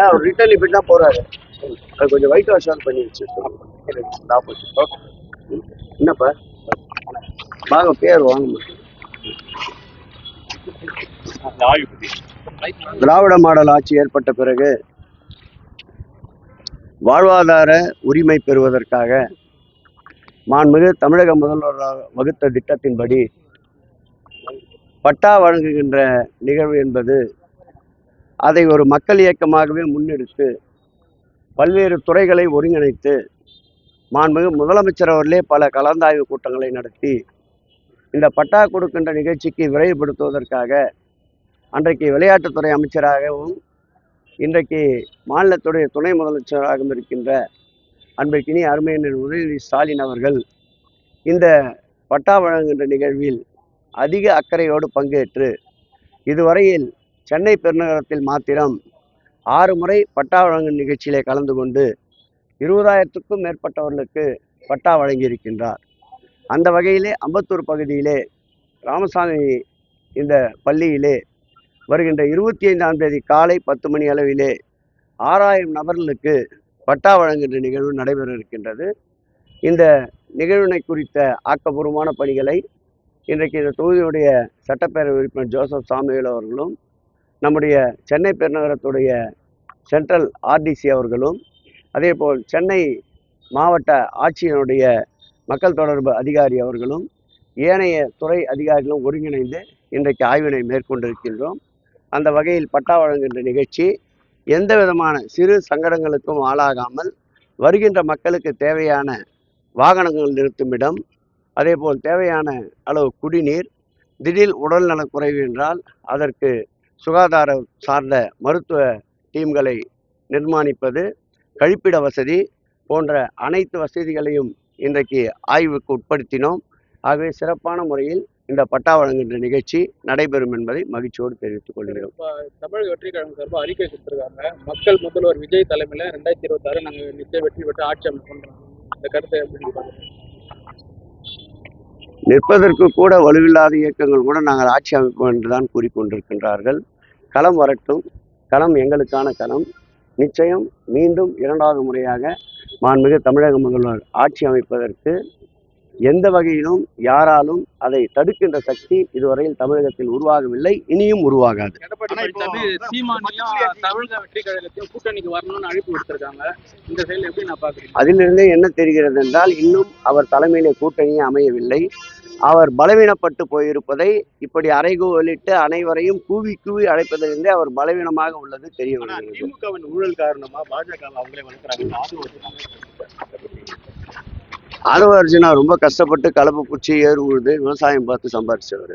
அவர் return இப்படி தான் போறாரு. அது கொஞ்சம் ஒயிட் வாஷ் பண்ணி வச்சு என்னப்பா? வாங்க பேர் வாங்க. திராவிட மாடல் ஆட்சி ஏற்பட்ட பிறகு வாழ்வாதார உரிமை பெறுவதற்காக மாண்புமிகு தமிழக முதல்வராக வகுத்த திட்டத்தின்படி பட்டா வழங்குகின்ற நிகழ்வு என்பது அதை ஒரு மக்கள் இயக்கமாகவே முன்னெடுத்து பல்வேறு துறைகளை ஒருங்கிணைத்து மாண்புமிகு முதலமைச்சர் அவர்களே பல கலந்தாய்வு கூட்டங்களை நடத்தி இந்த பட்டா கொடுக்கின்ற நிகழ்ச்சிக்கு விரைவுபடுத்துவதற்காக அன்றைக்கு விளையாட்டுத்துறை அமைச்சராகவும் இன்றைக்கு மாநிலத்துடைய துணை முதலமைச்சராகவும் இருக்கின்ற அன்றைக்கினி அருமையினர் உதயநிதி ஸ்டாலின் அவர்கள் இந்த பட்டா வழங்குகின்ற நிகழ்வில் அதிக அக்கறையோடு பங்கேற்று இதுவரையில் சென்னை பெருநகரத்தில் மாத்திரம் ஆறு முறை பட்டா வழங்கும் நிகழ்ச்சியிலே கலந்து கொண்டு இருபதாயிரத்துக்கும் மேற்பட்டவர்களுக்கு பட்டா வழங்கியிருக்கின்றார். அந்த வகையிலே அம்பத்தூர் பகுதியிலே ராமசாமி இந்த பள்ளியிலே வருகின்ற இருபத்தி ஐந்தாம் தேதி காலை பத்து மணி அளவிலே ஆறாயிரம் நபர்களுக்கு பட்டா வழங்குகின்ற நிகழ்வு நடைபெற இருக்கின்றது. இந்த நிகழ்வினை குறித்த ஆக்கப்பூர்வமான பணிகளை இன்றைக்கு இந்த தொகுதியுடைய சட்டப்பேரவை உறுப்பினர் ஜோசப் சாமுவேல் அவர்களும் நம்முடைய சென்னை பெருநகரத்துடைய சென்ட்ரல் ஆர்டிசி அவர்களும் அதேபோல் சென்னை மாவட்ட ஆட்சியினுடைய மக்கள் தொடர்பு அதிகாரி அவர்களும் ஏனைய துறை அதிகாரிகளும் ஒருங்கிணைந்து இன்றைக்கு ஆய்வினை மேற்கொண்டிருக்கின்றோம். அந்த வகையில் பட்டா வழங்குகின்ற நிகழ்ச்சி எந்த விதமான சிறு சங்கடங்களுக்கும் ஆளாகாமல் வருகின்ற மக்களுக்கு தேவையான வாகனங்கள் நிறுத்தும் இடம் அதேபோல் தேவையான அளவு குடிநீர் திடீர் உடல்நலக் குறைவு என்றால் அதற்கு சுகாதார சார்ந்த மருத்துவ டீம்களை நிர்மாணிப்பது கழிப்பிட வசதி போன்ற அனைத்து வசதிகளையும் இன்றைக்கு ஆய்வுக்கு உட்படுத்தினோம். ஆகவே சிறப்பான முறையில் இந்த பட்டா வழங்குகின்ற நிகழ்ச்சி நடைபெறும் என்பதை மகிழ்ச்சியோடு தெரிவித்துக் கொள்கிறோம். தமிழக வெற்றி கழகம் சார்பாக அறிக்கை கொடுத்துருக்காங்க. மக்கள் முதல்வர் விஜய் தலைமையில் ரெண்டாயிரத்தி இருபத்தாறு நாங்கள் நிச்சய வெற்றி பெற்று ஆட்சி அமைப்போம் இந்த கருத்தை எப்படி நிற்பதற்கு கூட வலுவில்லாத இயக்கங்கள் கூட நாங்கள் ஆட்சி அமைப்போம் என்றுதான் கூறிக்கொண்டிருக்கின்றார்கள். களம் வரட்டும். களம் எங்களுக்கான களம். நிச்சயம் மீண்டும் இரண்டாவது முறையாக மாண்புமிகு தமிழக முதல்வர் ஆட்சி அமைப்பதற்கு எந்த வகையிலும் யாராலும் அதை தடுக்கின்ற சக்தி இதுவரையில் தமிழகத்தில் உருவாகவில்லை. இனியும் உருவாகாது. எடப்பாடி ஆனா இப்போ பழனிசாமி சீமானையும் தமிழக வெற்றி கழகத்தையும் கூட்டணிக்கு வரணும்னு அழைப்பு விடுத்திருக்காங்க. இந்த செயல் எப்படி நான் பாக்குறீங்க அதிலிருந்தே என்ன தெரிகிறது என்றால் இன்னும் அவர் தலைமையிலே கூட்டணியே அமையவில்லை. அவர் பலவீனப்பட்டு போயிருப்பதை இப்படி அறைகூவலிட்டு அனைவரையும் கூவி கூவி அழைப்பதிலிருந்தே அவர் பலவீனமாக உள்ளது தெரிய ஆனா வருகிறது திமுகவின் ஊழல் காரணமா பாஜக அவங்களே வளர்க்குறாங்க. ஆதவ அர்ஜுனா ரொம்ப கஷ்டப்பட்டு கலப்பு பூச்சி ஏறு உழுது விவசாயம் பார்த்து சம்பாரிச்சவர்.